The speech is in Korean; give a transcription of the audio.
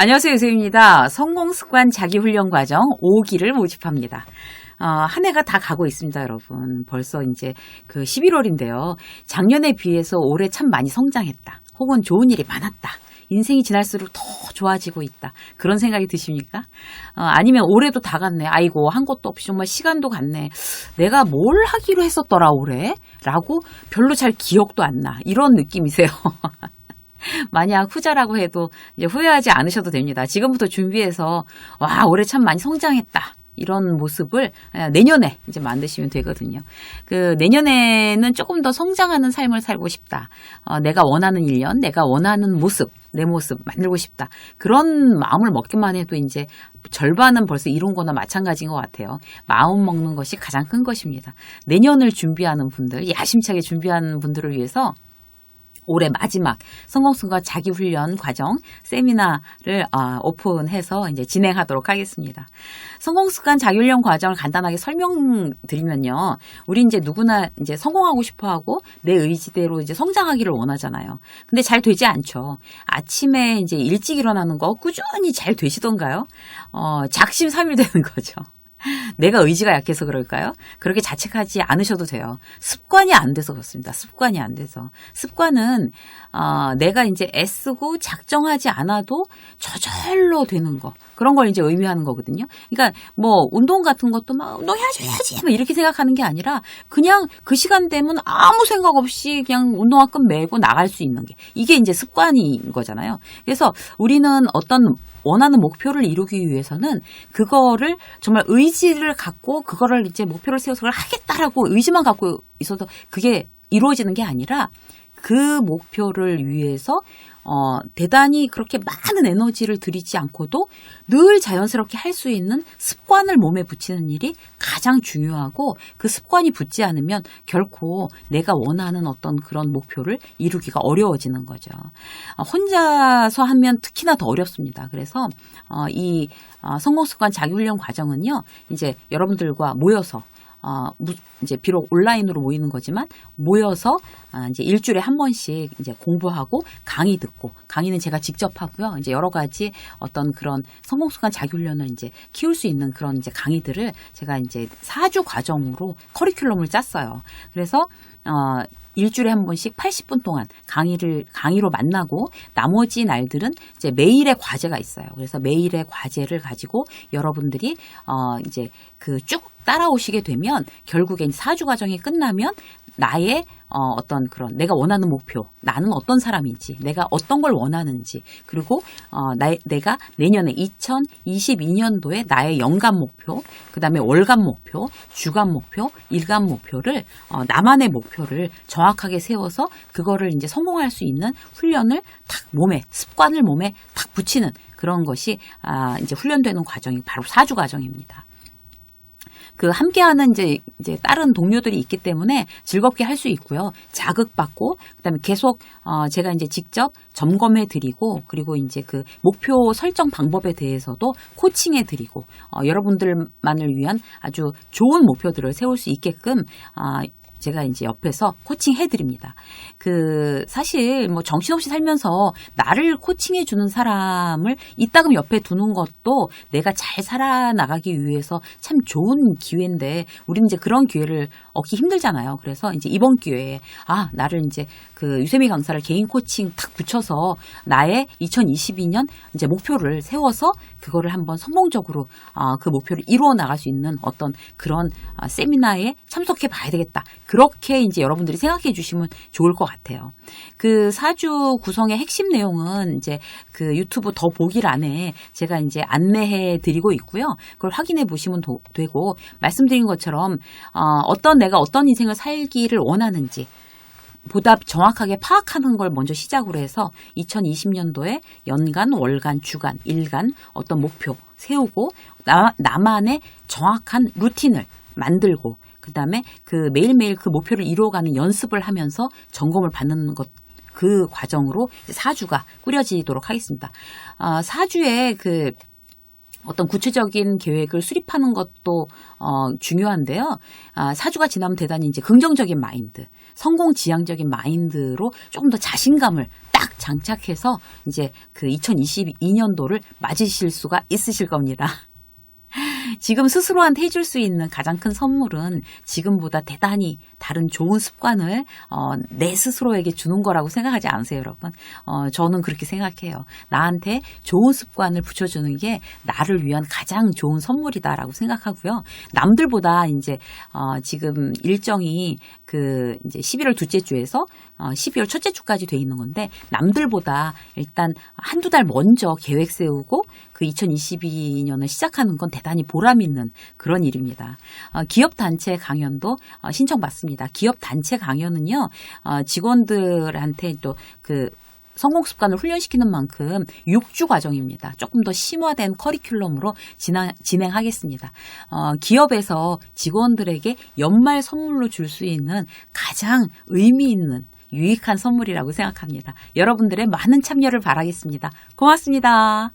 안녕하세요, 유세입니다. 성공습관 자기훈련 과정 5기를 모집합니다. 어, 한 해가 다 가고 있습니다, 여러분. 벌써 이제 그 11월인데요. 작년에 비해서 올해 참 많이 성장했다. 혹은 좋은 일이 많았다. 인생이 지날수록 더 좋아지고 있다. 그런 생각이 드십니까? 어, 아니면 올해도 다 갔네. 아이고, 한 것도 없이 정말 시간도 갔네. 내가 뭘 하기로 했었더라, 올해? 라고 별로 잘 기억도 안 나. 이런 느낌이세요. 만약 후자라고 해도 이제 후회하지 않으셔도 됩니다. 지금부터 준비해서 와 올해 참 많이 성장했다. 이런 모습을 내년에 이제 만드시면 되거든요. 그 내년에는 조금 더 성장하는 삶을 살고 싶다. 어, 내가 원하는 1년, 내가 원하는 모습, 내 모습 만들고 싶다. 그런 마음을 먹기만 해도 이제 절반은 벌써 이룬 거나 마찬가지인 것 같아요. 마음 먹는 것이 가장 큰 것입니다. 내년을 준비하는 분들, 야심차게 준비하는 분들을 위해서 올해 마지막 성공순간 자기훈련 과정 세미나를 어, 오픈해서 이제 진행하도록 하겠습니다. 성공습관 자기훈련 과정을 간단하게 설명드리면요. 우리 이제 누구나 이제 성공하고 싶어 하고 내 의지대로 이제 성장하기를 원하잖아요. 근데 잘 되지 않죠. 아침에 이제 일찍 일어나는 거 꾸준히 잘 되시던가요? 어, 작심 삼일 되는 거죠. 내가 의지가 약해서 그럴까요? 그렇게 자책하지 않으셔도 돼요. 습관이 안 돼서 그렇습니다. 습관이 안 돼서. 습관은 어, 내가 이제 애쓰고 작정하지 않아도 저절로 되는 거. 그런 걸 이제 의미하는 거거든요. 그러니까 뭐 운동 같은 것도 막 운동해야지 해야지 막 이렇게 생각하는 게 아니라 그냥 그 시간 되면 아무 생각 없이 그냥 운동화 끈 매고 나갈 수 있는 게 이게 이제 습관인 거잖아요. 그래서 우리는 어떤 원하는 목표를 이루기 위해서는 그거를 정말 의지를 갖고 그거를 이제 목표를 세워서 그걸 하겠다라고 의지만 갖고 있어도 그게 이루어지는 게 아니라 그 목표를 위해서 어, 대단히 그렇게 많은 에너지를 들이지 않고도 늘 자연스럽게 할 수 있는 습관을 몸에 붙이는 일이 가장 중요하고 그 습관이 붙지 않으면 결코 내가 원하는 어떤 그런 목표를 이루기가 어려워지는 거죠. 어, 혼자서 하면 특히나 더 어렵습니다. 그래서 어, 이 어, 성공습관 자기훈련 과정은요, 이제 여러분들과 모여서 어, 이제 비록 온라인으로 모이는 거지만 모여서 아, 이제 일주일에 한 번씩 이제 공부하고 강의 듣고 강의는 제가 직접 하고요. 이제 여러 가지 어떤 그런 성공습관 자기 훈련을 이제 키울 수 있는 그런 이제 강의들을 제가 이제 4주 과정으로 커리큘럼을 짰어요. 그래서 어 일주일에 한 번씩 80분 동안 강의를 강의로 만나고 나머지 날들은 이제 매일의 과제가 있어요. 그래서 매일의 과제를 가지고 여러분들이 어 이제 그 쭉 따라오시게 되면 결국엔 4주 과정이 끝나면 나의 어, 어떤 그런 내가 원하는 목표, 나는 어떤 사람인지, 내가 어떤 걸 원하는지, 그리고 어, 나, 내가 내년에 2022년도에 나의 연간 목표, 그 다음에 월간 목표, 주간 목표, 일간 목표를 어, 나만의 목표를 정확하게 세워서 그거를 이제 성공할 수 있는 훈련을 탁 몸에 습관을 몸에 탁 붙이는 그런 것이 아, 이제 훈련되는 과정이 바로 사주 과정입니다. 그 함께하는 이제 이제 다른 동료들이 있기 때문에 즐겁게 할 수 있고요. 자극받고 그다음에 계속 어 제가 이제 직접 점검해 드리고 그리고 이제 그 목표 설정 방법에 대해서도 코칭해 드리고 어 여러분들만을 위한 아주 좋은 목표들을 세울 수 있게끔 아 제가 이제 옆에서 코칭 해 드립니다. 그, 사실 뭐 정신없이 살면서 나를 코칭해 주는 사람을 이따금 옆에 두는 것도 내가 잘 살아나가기 위해서 참 좋은 기회인데, 우리는 이제 그런 기회를 얻기 힘들잖아요. 그래서 이제 이번 기회에, 아, 나를 이제 그 유세미 강사를 개인 코칭 탁 붙여서 나의 2022년 이제 목표를 세워서 그거를 한번 성공적으로 아, 그 목표를 이루어 나갈 수 있는 어떤 그런 아, 세미나에 참석해 봐야 되겠다. 그렇게 이제 여러분들이 생각해 주시면 좋을 것 같아요. 그 사주 구성의 핵심 내용은 이제 그 유튜브 더 보길 안에 제가 이제 안내해 드리고 있고요. 그걸 확인해 보시면 도, 되고 말씀드린 것처럼 어, 어떤 내가 어떤 인생을 살기를 원하는지 보다 정확하게 파악하는 걸 먼저 시작으로 해서 2020년도에 연간, 월간, 주간, 일간 어떤 목표 세우고 나, 나만의 정확한 루틴을 만들고 그 다음에 그 매일매일 그 목표를 이루어가는 연습을 하면서 점검을 받는 것, 그 과정으로 사주가 꾸려지도록 하겠습니다. 아, 사주에 그 어떤 구체적인 계획을 수립하는 것도 어, 중요한데요. 아, 사주가 지나면 대단히 이제 긍정적인 마인드, 성공 지향적인 마인드로 조금 더 자신감을 딱 장착해서 이제 그 2022년도를 맞으실 수가 있으실 겁니다. 지금 스스로한테 해줄 수 있는 가장 큰 선물은 지금보다 대단히 다른 좋은 습관을 어, 내 스스로에게 주는 거라고 생각하지 않으세요, 여러분? 어, 저는 그렇게 생각해요. 나한테 좋은 습관을 붙여주는 게 나를 위한 가장 좋은 선물이다라고 생각하고요. 남들보다 이제 어, 지금 일정이 그 이제 11월 둘째 주에서 어, 12월 첫째 주까지 돼 있는 건데 남들보다 일단 한두 달 먼저 계획 세우고 그 2022년을 시작하는 건 대단히 보람 있는 그런 일입니다. 어, 기업 단체 강연도 어, 신청받습니다. 기업 단체 강연은요 어, 직원들한테 또그 성공 습관을 훈련시키는 만큼 6주 과정입니다. 조금 더 심화된 커리큘럼으로 진행, 진행 하겠습니다. 어, 기업에서 직원들에게 연말 선물로 줄 수 있는 가장 의미 있는 유익한 선물이라고 생각합니다. 여러분들의 많은 참여를 바라겠습니다. 고맙습니다.